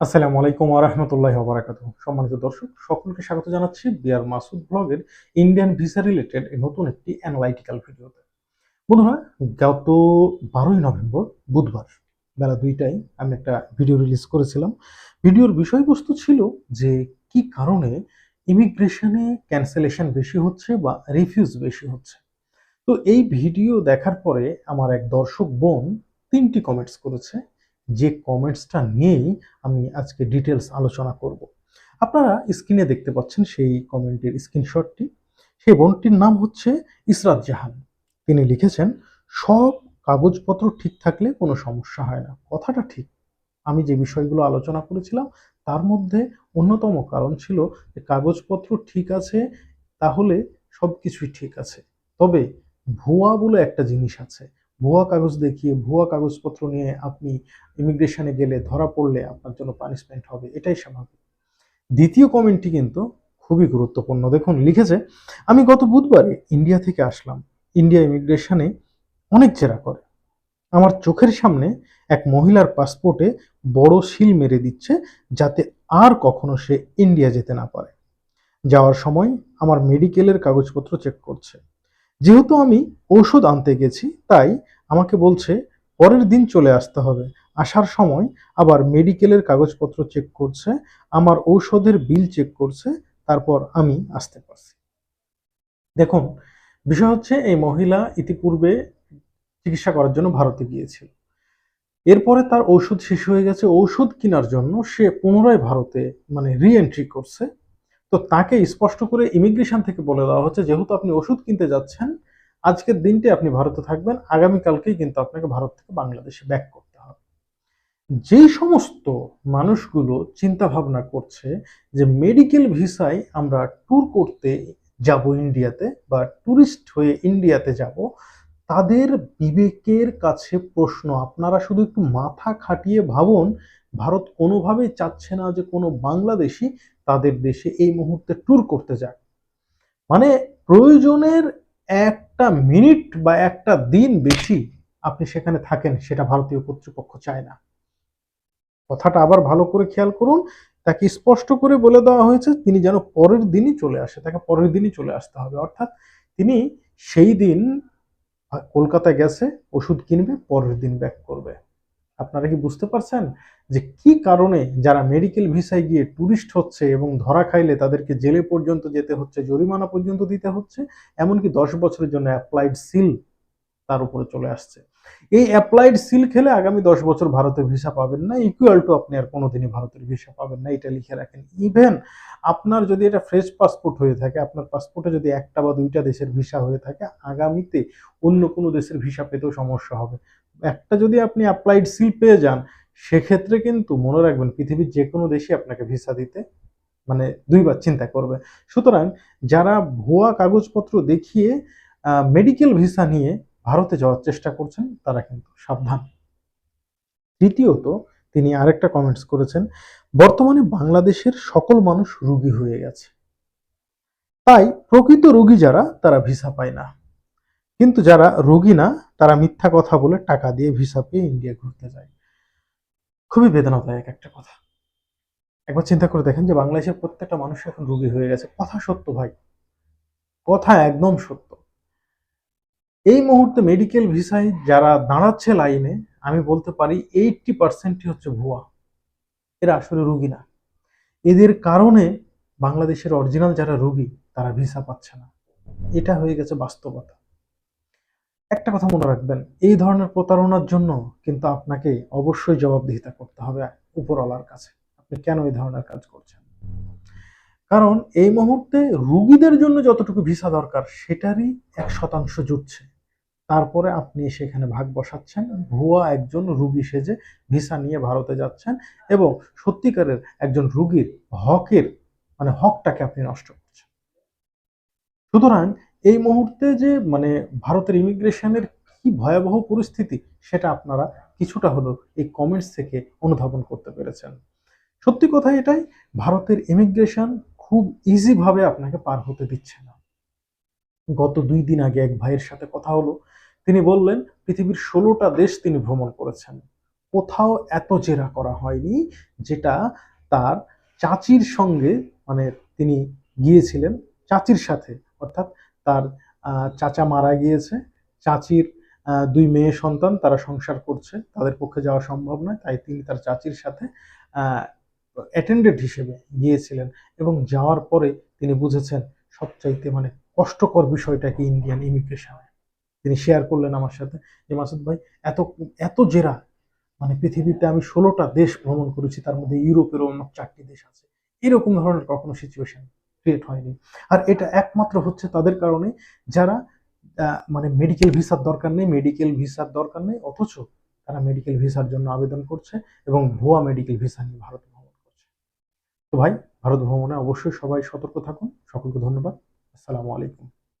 আসসালামু আলাইকুম আরহামতুল্লাহ বারাকাতু সম্মানিত দর্শক, সকলকে স্বাগত জানাচ্ছি বিআর মাসুদ ব্লগের ইন্ডিয়ান ভিসা রিলেটেড নতুন একটি অ্যানালাইটিক্যাল ভিডিওতে। বন্ধুরা, গত বারোই নভেম্বর বুধবার বেলা দুইটায় আমি একটা ভিডিও রিলিজ করেছিলাম। ভিডিওর বিষয়বস্তু ছিল যে কি কারণে ইমিগ্রেশনে ক্যান্সেলেশন বেশি হচ্ছে বা রিফিউজ বেশি হচ্ছে। তো এই ভিডিও দেখার পরে আমার এক দর্শক বোন তিনটি কমেন্টস করেছে। যে কমেন্টসটা নিয়েই আমি আজকে ডিটেলস আলোচনা করব। আপনারা স্ক্রিনে দেখতে পাচ্ছেন সেই কমেন্টের স্ক্রিনশটটি সেই বোনটির নাম হচ্ছে ইসরাত জাহান। তিনি লিখেছেন, সব কাগজপত্র ঠিক থাকলে কোনো সমস্যা হয় না। কথাটা ঠিক। আমি যে বিষয়গুলো আলোচনা করেছিলাম, তার মধ্যে অন্যতম কারণ ছিল যে কাগজপত্র ঠিক আছে, তাহলে সব কিছুই ঠিক আছে। তবে ভুয়া বলে একটা জিনিস আছে। ভুয়া কাগজ দেখিয়ে, ভুয়া কাগজপত্র নিয়ে আপনি ইমিগ্রেশনে গেলে ধরা পড়লে আপনার জন্য পানিশমেন্ট হবে, এটাই স্বাভাবিক। দ্বিতীয় কমেন্টটি কিন্তু খুবই গুরুত্বপূর্ণ। দেখুন, লিখেছে, আমি গত বুধবারে ইন্ডিয়া থেকে আসলাম। ইন্ডিয়া ইমিগ্রেশনে অনেক জেরা করে। আমার চোখের সামনে এক মহিলার পাসপোর্টে বড় সিল মেরে দিচ্ছে যাতে আর কখনো সে ইন্ডিয়া যেতে না পারে। যাওয়ার সময় আমার মেডিকেলের কাগজপত্র চেক করছে। যেহেতু আমি ঔষধ আনতে গেছি, তাই আমাকে বলছে, পরের দিন চলে আসতে হবে। আসার সময় আবার মেডিকেলের কাগজপত্র চেক করছে, আমার ঔষধের বিল চেক করছে, তারপর আমি আসতে পারছি। দেখুন, বিষয় হচ্ছে এই মহিলা ইতিপূর্বে চিকিৎসা করার জন্য ভারতে গিয়েছিল। এরপরে তার ঔষধ শেষ হয়ে গেছে। ঔষধ কেনার জন্য সে পুনরায় ভারতে মানে রি এন্ট্রি করছে। তো তাকে স্পষ্ট করে ইমিগ্রেশন থেকে বলে দেওয়া হচ্ছে, যেহেতু আপনি ওষুধ কিনতে যাচ্ছেন, আজকের দিনটি আপনি ভারতে থাকবেন, আগামীকালকেই কিন্তু আপনাকে ভারত থেকে বাংলাদেশে ব্যাক করতে হবে। যেই সমস্ত মানুষগুলো চিন্তা ভাবনা করছে যে মেডিকেল ভিসায় আমরা ট্যুর করতে যাব ইন্ডিয়াতে বা ট্যুরিস্ট হয়ে ইন্ডিয়াতে যাব, তাদের বিবেকের কাছে প্রশ্ন, আপনারা শুধু একটু মাথা খাটিয়ে ভাবুন, ভারত কোনোভাবেই চাচ্ছে না যে কোনো বাংলাদেশি তাদের দেশে এই মুহূর্তে ট্যুর করতে যাক মানে প্রয়োজনের একটা মিনিট বা একটা দিন বেশি আপনি সেখানে থাকেন, সেটা ভারতীয় কর্তৃপক্ষ চায় না। কথাটা আবার ভালো করে খেয়াল করুন, তাকে স্পষ্ট করে বলে দেওয়া হয়েছে, তিনি যেন পরের দিনই চলে আসে, তাকে পরের দিনই চলে আসতে হবে। অর্থাৎ তিনি সেই দিন কলকাতা গেছে, ওষুধ কিনবে, পরের দিন ব্যাক করবে। আপনারা কি বুঝতে পারছেন? যে কি কারণে যারা মেডিকেল ভিসায় গিয়ে ট্যুরিস্ট হচ্ছে এবং ধরা খাইলে তাদেরকে জেলে পর্যন্ত যেতে হচ্ছে, জরিমানা পর্যন্ত দিতে হচ্ছে, এমনকি দশ বছরের জন্য অ্যাপ্লাইড সিল তার উপরে চলে আসছে। এই অ্যাপ্লাইড সিল খেলে আগামী দশ বছর ভারতের ভিসা পাবেন না ইকুয়াল টু আপনি আর কোনোদিনই ভারতের ভিসা পাবেন না, এটা লিখে রাখেন। ইভেন আপনার যদি এটা ফ্রেশ পাসপোর্ট হয়ে থাকে, আপনার পাসপোর্টে যদি একটা বা দুইটা দেশের ভিসা হয়ে থাকে, আগামীতে অন্য কোনো দেশের ভিসা পেতেও সমস্যা হবে। একটা যদি আপনি অ্যাপ্লাইড সিল পেয়ে যান সেক্ষেত্রে কিন্তু মনে রাখবেন পৃথিবীর যে কোনো দেশে আপনাকে ভিসা দিতে মানে দুইবার চিন্তা করবে। সুতরাং যারা ভুয়া কাগজপত্র দেখিয়ে মেডিকেল ভিসা নিয়ে ভারতে যাওয়ার চেষ্টা করছেন, তারা কিন্তু সাবধান। তৃতীয়ত, তিনি আরেকটা কমেন্টস করেছেন, বর্তমানে বাংলাদেশের সকল মানুষ রুগী হয়ে গেছে। তাই প্রকৃত রোগী যারা, তারা ভিসা পায় না। কিন্তু যারা রোগী না, তারা মিথ্যা কথা বলে টাকা দিয়ে ভিসা পেয়ে ইন্ডিয়া ঘুরতে যায়। খুবই বেদনাদায়ক একটা কথা। একবার চিন্তা করে দেখেন যে বাংলাদেশের প্রত্যেকটা মানুষ এখন রোগী হয়ে গেছে। কথা সত্য ভাই। কথা একদম সত্য। এই মুহূর্তে মেডিকেল ভিসায় যারা দাঁড়াচ্ছে লাইনে আমি বলতে পারি এইটটি পার্সেন্টই হচ্ছে ভুয়া। এরা আসলে রুগী না। এদের কারণে বাংলাদেশের অরিজিনাল যারা রুগী, তারা ভিসা পাচ্ছে না। এটা হয়ে গেছে বাস্তবতা। একটা কথা মনে রাখবেন, এই ধরনের প্রতারণার জন্য কিন্তু আপনাকে অবশ্যই জবাবদিহিতা করতে হবে উপরওয়ালার কাছে। আপনি কেন এই ধরনের কাজ করছেন? কারণ এই মুহূর্তে রুগীদের জন্য যতটুকু ভিসা দরকার, সেটারই এক শতাংশ জুটছে। তারপরে আপনি সেখানে ভাগ বসাচ্ছেন, ভুয়া একজন রুগী সেজে ভিসা নিয়ে ভারতে যাচ্ছেন এবং সত্যিকারের একজন রুগীর হকের মানে হকটাকে আপনি নষ্ট সুতরাং এই মুহূর্তে যে মানে ভারতের ইমিগ্রেশনের কি ভয়াবহ পরিস্থিতি, সেটা আপনারা কিছুটা হলেও এই কমেন্টস থেকে অনুধাবন করতে পেরেছেন। সত্যি কথা এটাই, ভারতের ইমিগ্রেশন খুব ইজিভাবে আপনাকে পার হতে দিচ্ছে না। গত দুই দিন আগে এক ভাইয়ের সাথে কথা হলো, তিনি বললেন, পৃথিবীর ষোলোটা দেশ তিনি ভ্রমণ করেছেন। কোথাও এত জেরা করা হয়নি যেটা তার চাচির সঙ্গে মানে তিনি গিয়েছিলেন, চাচির সাথে অর্থাৎ তার চাচা মারা গিয়েছে। চাচির দুই মেয়ে সন্তান তারা সংসার করছে। তাদের পক্ষে যাওয়া সম্ভব নয়, তাই তিনি তার চাচির সাথে অ্যাটেন্ডেন্ট হিসেবে গিয়েছিলেন এবং যাওয়ার পরে তিনি বুঝেছেন সবচাইতে মানে কষ্টকর বিষয়টা কি ইন্ডিয়ান ইমিগ্রেশনে তিনি শেয়ার করলেন আমার সাথে যে, মাসুদ ভাই, এত এত জেরা মানে পৃথিবীতে আমি ষোলোটা দেশ ভ্রমণ করেছি, তার মধ্যে ইউরোপেরও অন্য চারটি দেশ আছে। এরকম ধরনের কখনো সিচুয়েশন ক্রিয়েট হয়নি। আর এটা একমাত্র হচ্ছে তাদের কারণে যারা মানে মেডিকেল ভিসার দরকার নেই মেডিকেল ভিসার দরকার নেই, অথচ তারা মেডিকেল ভিসার জন্য আবেদন করছে এবং ভুয়া মেডিকেল ভিসা নিয়ে ভারত ভ্রমণ করছে। তো ভাই, ভারত ভ্রমণে অবশ্যই সবাই সতর্ক থাকুন। সকলকে ধন্যবাদ। আসসালামু আলাইকুম।